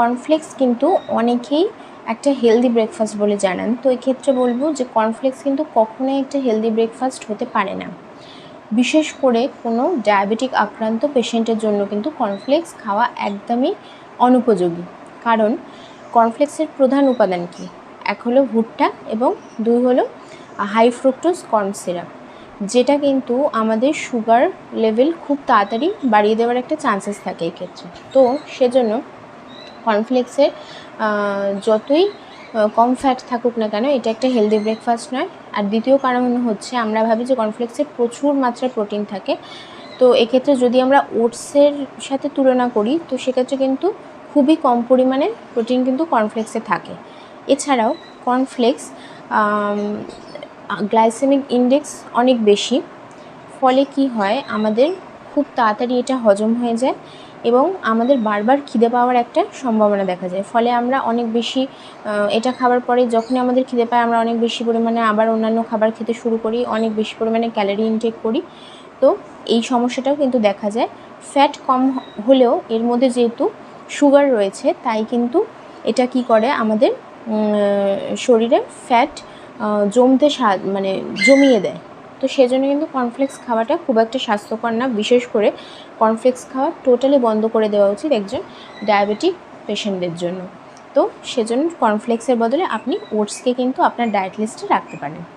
Cornflakes কিন্তু অনেকেই একটা হেলদি ব্রেকফাস্ট বলে জানান। তো ক্ষেত্রে বলব যে কর্নফ্লেক্স কিন্তু কখনোই একটা হেলদি ব্রেকফাস্ট হতে পারে না। বিশেষ করে কোনো ডায়াবেটিক আক্রান্ত পেশেন্টের জন্য কিন্তু কর্নফ্লেক্স খাওয়া একদমই অনুপযোগী। কারণ কর্নফ্লেক্সের প্রধান উপাদান কী? এক হলো ভুট্টা এবং দুই হলো হাই ফ্রুক্টোজ কর্ন সিরাপ যেটা কিন্তু আমাদের সুগার লেভেল খুব তাড়াতাড়ি বাড়িয়ে দেওয়ার একটা চান্সেস থাকে এই ক্ষেত্রে তো সেজন্য কর্নফ্লেক্সের যতই কম ফ্যাট থাকুক না কেন, এটা একটা হেলদি ব্রেকফাস্ট নয়। আর দ্বিতীয় কারণ হচ্ছে, আমরা ভাবি যে কর্নফ্লেক্সে প্রচুর মাত্রায় প্রোটিন থাকে। তো এক্ষেত্রে যদি আমরা ওটসের সাথে তুলনা করি, তো সেক্ষেত্রে কিন্তু খুবই কম পরিমাণে প্রোটিন কিন্তু কর্নফ্লেক্সে থাকে। এছাড়াও কর্নফ্লেক্স গ্লাইসেমিক ইন্ডেক্স অনেক বেশি। ফলে কি হয়, আমাদের খুব তাড়াতাড়ি এটা হজম হয়ে যায় এবং আমাদের বারবার খিদে পাওয়ার একটা সম্ভাবনা দেখা যায়। ফলে আমরা অনেক বেশি এটা খাবার পরে যখনই আমাদের খিদে পায় আমরা অনেক বেশি পরিমাণে আবার অন্যান্য খাবার খেতে শুরু করি, অনেক বেশি পরিমাণে ক্যালোরি ইনটেক করি। তো এই সমস্যাটাও কিন্তু দেখা যায়। ফ্যাট কম হলেও এর মধ্যে যেহেতু সুগার রয়েছে, তাই কিন্তু এটা কি করে আমাদের শরীরে ফ্যাট জমতে মানে জমিয়ে দেয়। তো সেজন্য কিন্তু কর্নফ্লেক্স খাওয়াটা খুব একটা স্বাস্থ্যকর না। বিশেষ করে কর্নফ্লেক্স খাওয়া টোটালি বন্ধ করে দেওয়া উচিত একজন ডায়াবেটিক পেশেন্টদের জন্য। তো সেজন্য কর্নফ্লেক্সের বদলে আপনি ওটসকে কিন্তু আপনার ডায়েট লিস্টে রাখতে পারেন।